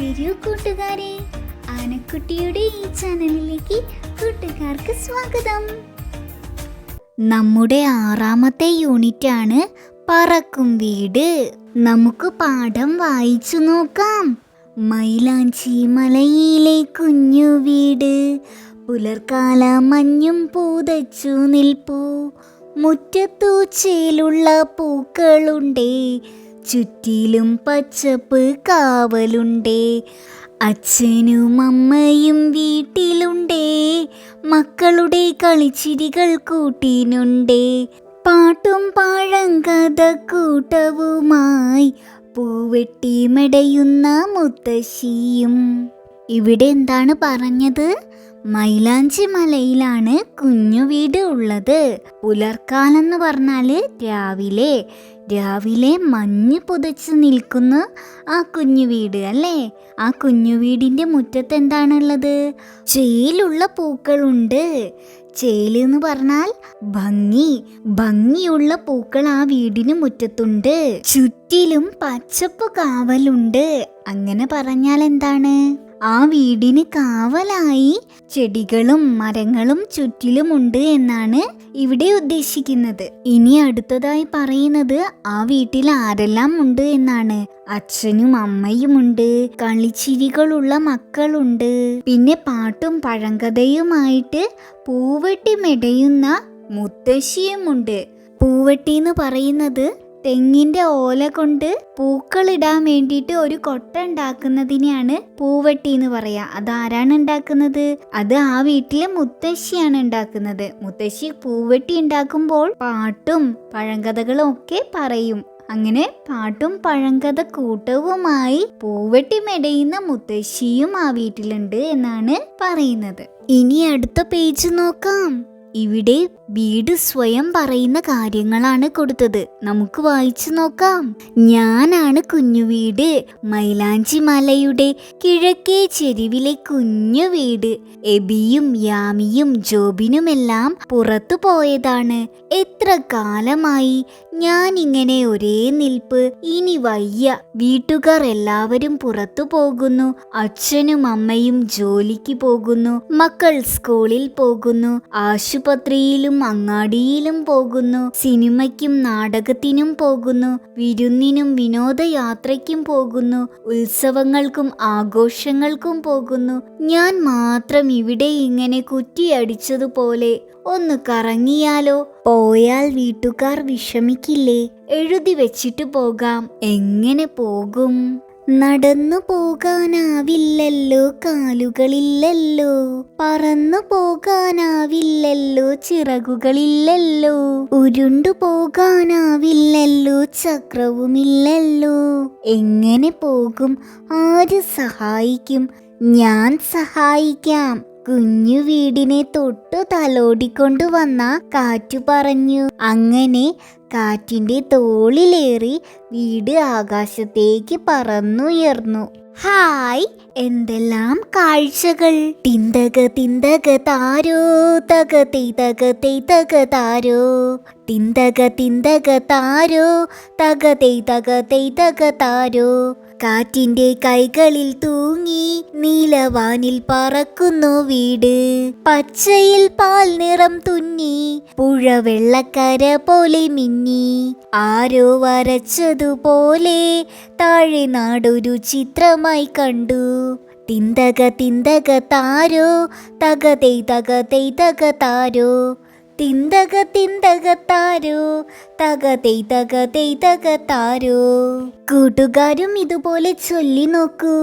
വരൂ കൂട്ടുകാരെ. ആനക്കുട്ടിയുടെ ഈ ചാനലിലേക്ക് കൂട്ടുകാർക്ക് സ്വാഗതം. നമ്മുടെ ആറാമത്തെ യൂണിറ്റ് ആണ് പറക്കും വീട്. നമുക്ക് പാഠം വായിച്ചു നോക്കാം. മൈലാഞ്ചി മലയിലെ കുഞ്ഞു വീട്. പുലർക്കാല മഞ്ഞും പൂതച്ചു നിൽപ്പൂ. മുറ്റത്തു ചേലുള്ള പൂക്കളുണ്ടേ. ചുറ്റിലും പച്ചപ്പ് കാവലുണ്ടേ. അച്ഛനും അമ്മയും വീട്ടിലുണ്ടേ. മക്കളുടെ കളിച്ചിരികൾ കൂട്ടിനുണ്ടേ. പാട്ടും പാഴങ്കഥ കൂട്ടവുമായി പൂവെട്ടി മെടയുന്ന മുത്തശ്ശിയും. ഇവിടെ എന്താണ് പറഞ്ഞത്? മൈലാഞ്ചി മലയിലാണ് കുഞ്ഞു വീട് ഉള്ളത്. പുലർക്കാലം എന്ന് പറഞ്ഞാൽ രാവിലെ രാവിലെ മഞ്ഞ് പുതച്ച് നിൽക്കുന്ന ആ കുഞ്ഞു വീട് അല്ലേ? ആ കുഞ്ഞു വീടിന്റെ മുറ്റത്ത് എന്താണുള്ളത് ചേലുള്ള പൂക്കളുണ്ട്. ചേൽ എന്ന് പറഞ്ഞാൽ ഭംഗി ഭംഗിയുള്ള പൂക്കൾ ആ വീടിന് മുറ്റത്തുണ്ട്. ചുറ്റിലും പച്ചപ്പ് കാവലുണ്ട്. അങ്ങനെ പറഞ്ഞാൽ എന്താണ്? ആ വീടിന് കാവലായി ചെടികളും മരങ്ങളും ചുറ്റിലുമുണ്ട് എന്നാണ് ഇവിടെ ഉദ്ദേശിക്കുന്നത്. ഇനി അടുത്തതായി പറയുന്നത് ആ വീട്ടിൽ ആരെല്ലാം ഉണ്ട് എന്നാണ്. അച്ഛനും അമ്മയുമുണ്ട്. കളിച്ചിരികളുള്ള മക്കളുണ്ട്. പിന്നെ പാട്ടും പഴങ്കഥയുമായിട്ട് പൂവെട്ടി മെടയുന്ന മുത്തശ്ശിയുമുണ്ട്. പൂവെട്ടി എന്ന് പറയുന്നത് തെങ്ങിന്റെ ഓല കൊണ്ട് പൂക്കളിടാൻ വേണ്ടിയിട്ട് ഒരു കൊട്ട ഉണ്ടാക്കുന്നതിനെയാണ് പൂവെട്ടി എന്ന് പറയാ. അത് ആരാണ് ഉണ്ടാക്കുന്നത്? അത് ആ വീട്ടിലെ മുത്തശ്ശിയാണ് ഉണ്ടാക്കുന്നത്. മുത്തശ്ശി പൂവെട്ടി ഉണ്ടാക്കുമ്പോൾ പാട്ടും പഴങ്കഥകളും ഒക്കെ പറയും. അങ്ങനെ പാട്ടും പഴങ്കഥ കൂട്ടവുമായി പൂവെട്ടി മെടയുന്ന മുത്തശ്ശിയും ആ വീട്ടിലുണ്ട് എന്നാണ് പറയുന്നത്. ഇനി അടുത്ത പേജ് നോക്കാം. ഇവിടെ വീട് സ്വയം പറയുന്ന കാര്യങ്ങളാണ് കൊടുത്തത്. നമുക്ക് വായിച്ചു നോക്കാം. ഞാനാണ് കുഞ്ഞു വീട്. മൈലാഞ്ചി മലയുടെ കിഴക്കേ ചെരുവിലെ കുഞ്ഞു വീട്. എബിയും യാമിയും ജോബിനുമെല്ലാം പുറത്തു പോയതാണ്. എത്ര കാലമായി ഞാൻ ഇങ്ങനെ ഒരേ നിൽപ്പ് ഇനി വയ്യ. വീട്ടുകാർ എല്ലാവരും പുറത്തു പോകുന്നു. അച്ഛനും അമ്മയും ജോലിക്ക് പോകുന്നു. മക്കൾ സ്കൂളിൽ പോകുന്നു. ആശുപത്രിയിലും അങ്ങാടിയിലും പോകുന്നു. സിനിമയ്ക്കും നാടകത്തിനും പോകുന്നു. വിരുന്നിനും വിനോദയാത്രയ്ക്കും പോകുന്നു. ഉത്സവങ്ങൾക്കും ആഘോഷങ്ങൾക്കും പോകുന്നു. ഞാൻ മാത്രം ഇവിടെ ഇങ്ങനെ കുറ്റിയടിച്ചതുപോലെ ഒന്ന് കറങ്ങിയാലോ? പോയാൽ വീട്ടുകാർ വിഷമിക്കില്ലേ? എഴുതി വെച്ചിട്ട് പോകാം. എങ്ങനെ പോകും? നടന്നു പോകാനാവില്ലല്ലോ കാലുകളില്ലല്ലോ. പറന്നു പോകാനാവില്ലല്ലോ ചിറകുകളില്ലല്ലോ. ഉരുണ്ടു പോകാനാവില്ലല്ലോ ചക്രവുമില്ലല്ലോ. എങ്ങനെ പോകും? ആര് സഹായിക്കും? ഞാൻ സഹായിക്കാം. കുഞ്ഞു വീടിനെ തൊട്ടു തലോടിക്കൊണ്ടു വന്ന കാറ്റു പറഞ്ഞു. അങ്ങനെ കാറ്റിന്റെ തോളിലേറി വീട് ആകാശത്തേക്ക് പറന്നുയർന്നു. ഹായ് എന്തെല്ലാം കാഴ്ചകൾ? തിന്തക തിന്തക താരോ തക തെയ്തക തെയ്തക താരോ. തിന്തക തിന്തക താരോ തക തെയ്തക തെയ്തക താരോ. കാറ്റിന്റെ കൈകളിൽ തൂങ്ങി നീലവാനിൽ പറക്കുന്നു വീട്. പച്ചയിൽ പാൽ നിറം തുന്നി പുഴ വെള്ളക്കര പോലെ മിന്നി. ആരോ വരച്ചതുപോലെ താഴെ നാടൊരു ചിത്രമായി കണ്ടു. തിന്തക തിന്തക താരോ തകതൈ തകതൈ തക താരോ തിന്തക തിന്തക താരോ തക തെയ്തക തക താരോ കൂട്ടുകാരും ഇതുപോലെ ചൊല്ലി നോക്കൂ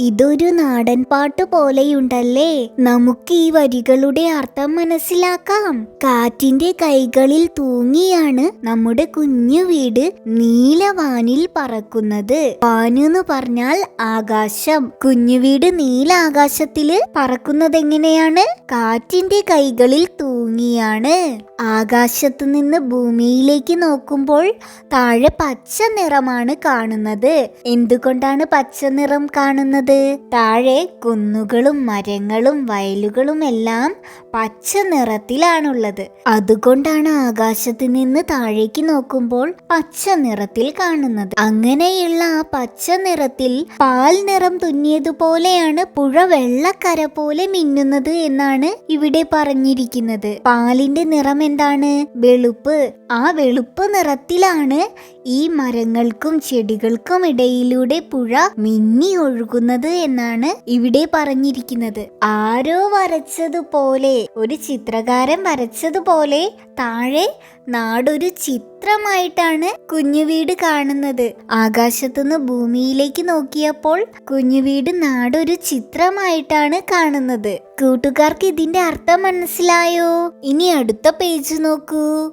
ഇതൊരു നാടൻ പാട്ട് പോലെയുണ്ടല്ലേ. നമുക്ക് ഈ വരികളുടെ അർത്ഥം മനസ്സിലാക്കാം. കാറ്റിന്റെ കൈകളിൽ തൂങ്ങിയാണ് നമ്മുടെ കുഞ്ഞു വീട് നീലവാനിൽ പറക്കുന്നത്. വാനെന്ന് പറഞ്ഞാൽ ആകാശം. കുഞ്ഞു വീട് നീലാകാശത്തിൽ പറക്കുന്നത് എങ്ങനെയാണ്? കാറ്റിന്റെ കൈകളിൽ തൂങ്ങിയാണ്. ആകാശത്ത് നിന്ന് ഭൂമിയിലേക്ക് നോക്കുമ്പോൾ താഴെ പച്ച നിറമാണ് കാണുന്നത്. എന്തുകൊണ്ടാണ് പച്ച നിറം കാണുന്നത്? താഴെ കുന്നുകളും മരങ്ങളും വയലുകളും എല്ലാം പച്ച നിറത്തിലാണുള്ളത്. അതുകൊണ്ടാണ് ആകാശത്ത് നിന്ന് താഴേക്ക് നോക്കുമ്പോൾ പച്ച നിറത്തിൽ കാണുന്നത്. അങ്ങനെയുള്ള ആ പച്ച നിറത്തിൽ പാൽ നിറം തുന്നിയതുപോലെയാണ് പുഴ വെള്ളക്കര പോലെ മിന്നുന്നത് എന്നാണ് ഇവിടെ പറഞ്ഞിരിക്കുന്നത്. പാലിന്റെ നിറം എന്താണ്? വെളുപ്പ്. ആ വെളുപ്പ് നിറത്തിലാണ് ഈ മരങ്ങൾക്കും ചെടികൾക്കും ഇടയിലൂടെ പുഴ മിന്നി ഒഴുകുന്നത് എന്നാണ് ഇവിടെ പറഞ്ഞിരിക്കുന്നത്. ആരോ വരച്ചതുപോലെ ഒരു ചിത്രകാരൻ വരച്ചതുപോലെ താഴെ നാടൊരു ചിത്രമായിട്ടാണ് കുഞ്ഞുവീട് കാണുന്നത്. ആകാശത്തുനിന്ന് ഭൂമിയിലേക്ക് നോക്കിയപ്പോൾ കുഞ്ഞുവീട് നാടൊരു ചിത്രമായിട്ടാണ് കാണുന്നത്. കൂട്ടുകാർക്ക് ഇതിന്റെ അർത്ഥം മനസ്സിലായോ? ഇനി അടുത്ത പേജ് നോക്കൂ.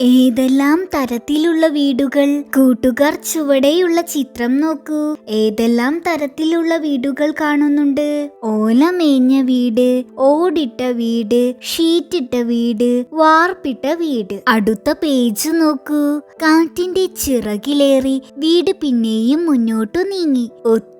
ഏതെല്ലാം തരത്തിലുള്ള വീടുകൾ? കൂട്ടുകാർ ചുവടെയുള്ള ചിത്രം നോക്കൂ. ഏതെല്ലാം തരത്തിലുള്ള വീടുകൾ കാണുന്നുണ്ട്? ഓല മേഞ്ഞ വീട് ഓടിട്ട വീട് ഷീറ്റിട്ട വീട് വാർപ്പിട്ട വീട്. അടുത്ത പേജ് നോക്കൂ. കാറ്റിന്റെ ചിറകിലേറി വീട് പിന്നെയും മുന്നോട്ടു നീങ്ങി.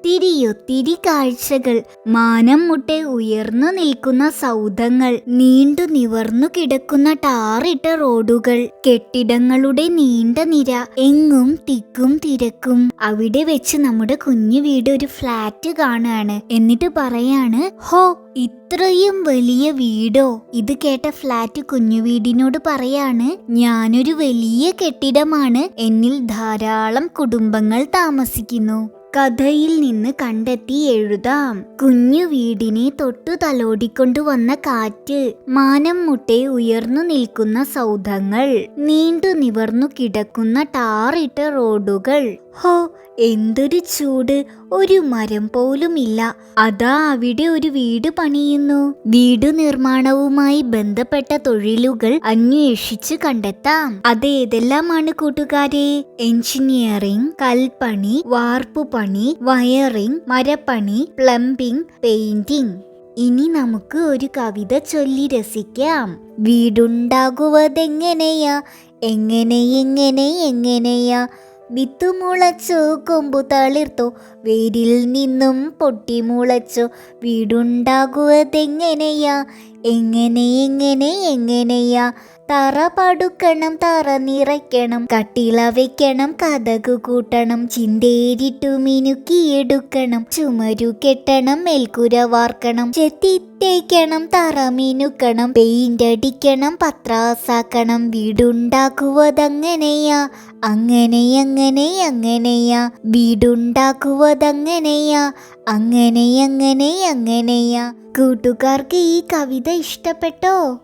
ഒത്തിരി ഒത്തിരി കാഴ്ചകൾ. മാനം മുട്ടെ ഉയർന്നു നിൽക്കുന്ന സൗധങ്ങൾ നീണ്ടു നിവർന്നു കിടക്കുന്ന ടാറിട്ട റോഡുകൾ കെട്ടിടങ്ങളുടെ നീണ്ട നിര എങ്ങും തിക്കും തിരക്കും. അവിടെ വെച്ച് നമ്മുടെ കുഞ്ഞു വീട് ഒരു ഫ്ലാറ്റ് കാണുകയാണ് എന്നിട്ട് പറയാണ് ഹോ ഇത്രയും വലിയ വീടോ? ഇത് കേട്ട ഫ്ലാറ്റ് കുഞ്ഞു വീടിനോട് പറയാണ് ഞാനൊരു വലിയ കെട്ടിടമാണ്. എന്നിൽ ധാരാളം കുടുംബങ്ങൾ താമസിക്കുന്നു. കഥയിൽ നിന്ന് കണ്ടെത്തി എഴുതാം. കുഞ്ഞു വീടിനെ തൊട്ടു തലോടിക്കൊണ്ടുവന്ന കാറ്റ് മാനം മുട്ടെ ഉയർന്നു നിൽക്കുന്ന സൗധങ്ങൾ നീണ്ടു നിവർന്നു കിടക്കുന്ന ടാറിട്ട റോഡുകൾ. ഹോ എന്തൊരു ചൂട്. ഒരു മരം പോലുമില്ല. അതാ അവിടെ ഒരു വീട് പണിയുന്നു. വീട് നിർമ്മാണവുമായി ബന്ധപ്പെട്ട തൊഴിലുകൾ അന്വേഷിച്ച് കണ്ടെത്താം. അത് ഏതെല്ലാമാണ് കൂട്ടുകാരെ? എഞ്ചിനീയറിംഗ് കൽപ്പണി വാർപ്പുപണി വയറിംഗ് മരപ്പണി പ്ലംബിംഗ് പെയിന്റിംഗ്. ഇനി നമുക്ക് ഒരു കവിത ചൊല്ലി രസിക്കാം. വീടുണ്ടാകുവതെങ്ങനെയാ? എങ്ങനെ എങ്ങനെ എങ്ങനെയാ? വിത്തു മുളച്ചു കൊമ്പു തളിർത്തു. വേരിൽ നിന്നും പൊട്ടി മുളച്ചു. വീടുണ്ടാകുവതെങ്ങനെയാ? എങ്ങനെ എങ്ങനെ എങ്ങനെയാ? തറ പടുക്കണം തറ നിറയ്ക്കണം കട്ടിള വെക്കണം കഥകു കൂട്ടണം ചിന്തേരിട്ടു മിനുക്കിയെടുക്കണം ചുമരു കെട്ടണം മേൽക്കുര വാർക്കണം ചെത്തി ചെത്തിത്തേക്കണം തറ മിനുക്കണം പെയിന്റ് അടിക്കണം പത്രാസാക്കണം വീടുണ്ടാക്കുവതങ്ങനെയാ അങ്ങനെ അങ്ങനെ അങ്ങനെയാ വീടുണ്ടാക്കുവതങ്ങനെയാ അങ്ങനെ അങ്ങനെ അങ്ങനെയാ. കൂട്ടുകാർക്ക് ഈ കവിത ഇഷ്ടപ്പെട്ടോ?